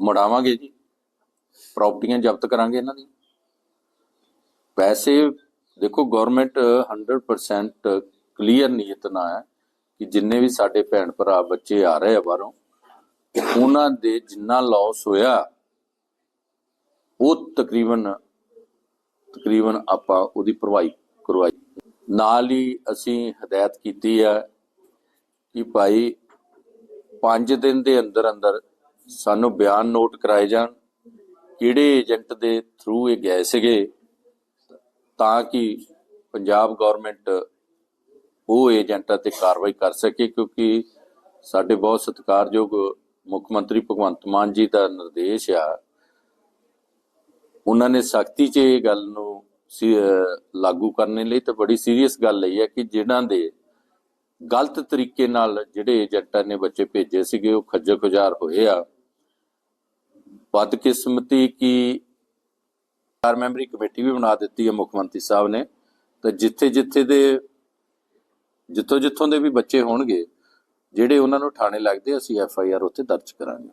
ਮੜਾਵਾਂਗੇ ਜੀ। ਪ੍ਰਾਪਰਟੀਆਂ ਜ਼ਬਤ ਕਰਾਂਗੇ ਇਹਨਾਂ ਦੀ। ਪੈਸੇ ਦੇਖੋ ਗਵਰਨਮੈਂਟ 100% ਕਲੀਅਰ ਨੀਅਤ ਨਾਲ ਹੈ ਕਿ ਜਿੰਨੇ ਵੀ ਸਾਡੇ ਭੈਣ ਭਰਾ ਬੱਚੇ ਆ ਰਹੇ ਆ ਬਾਹਰੋਂ, ਉਹਨਾਂ ਦੇ ਜਿੰਨਾ ਲਾਸ ਹੋਇਆ, ਉਹ ਤਕਰੀਬਨ ਤਕਰੀਬਨ ਆਪਾਂ ਉਹਦੀ ਭਰਵਾਈ ਕਰਵਾਈ। ਨਾਲ ਹੀ ਅਸੀਂ ਹਦਾਇਤ ਕੀਤੀ ਹੈ ਕਿ ਭਾਈ 5 ਦਿਨ ਦੇ ਅੰਦਰ ਅੰਦਰ ਸਾਨੂੰ ਬਿਆਨ ਨੋਟ ਕਰਾਏ ਜਾਣ ਕਿਹੜੇ ਏਜੰਟ ਦੇ ਥਰੂ ਇਹ ਗਏ ਸੀਗੇ ਤਾਂ ਕਿ ਪੰਜਾਬ ਗਵਰਨਮੈਂਟ ਉਹ ਏਜੰਟਾਂ ਤੇ ਕਾਰਵਾਈ ਕਰ ਸਕੇ, ਕਿਉਂਕਿ ਸਾਡੇ ਬਹੁਤ ਸਤਿਕਾਰਯੋਗ ਮੁੱਖ ਮੰਤਰੀ ਭਗਵੰਤ ਮਾਨ ਜੀ ਦਾ ਨਿਰਦੇਸ਼ ਆ। ਉਹਨਾਂ ਨੇ ਸਖਤੀ 'ਚ ਇਹ ਗੱਲ ਨੂੰ ਲਾਗੂ ਕਰਨ ਲਈ ਤੇ ਬੜੀ ਸੀਰੀਅਸ ਗੱਲ ਲਈ ਹੈ ਕਿ ਜਿਨ੍ਹਾਂ ਦੇ ਗਲਤ ਤਰੀਕੇ ਨਾਲ ਜਿਹੜੇ ਏਜੰਟਾਂ ਨੇ ਬੱਚੇ ਭੇਜੇ ਸੀਗੇ, ਉਹ ਖੱਜਲ ਖੁਜਾਰ ਹੋਏ ਆ। ਬਦਕਿਸਮਤੀ ਕੀ ਚਾਰ ਮੈਂਬਰੀ ਕਮੇਟੀ ਵੀ ਬਣਾ ਦਿੱਤੀ ਹੈ, ਮੁੱਖ ਮੰਤਰੀ ਸਾਹਿਬ ਨੇ। ਤੇ ਜਿੱਥੇ ਜਿੱਥੇ ਦੇ ਜਿੱਥੋਂ ਜਿੱਥੋਂ ਦੇ ਵੀ ਬੱਚੇ ਹੋਣਗੇ, ਜਿਹੜੇ ਉਹਨਾਂ ਨੂੰ ਥਾਣੇ ਲੱਗਦੇ ਅਸੀਂ ਐਫ ਆਈ ਆਰ ਉੱਥੇ ਦਰਜ ਕਰਾਂਗੇ।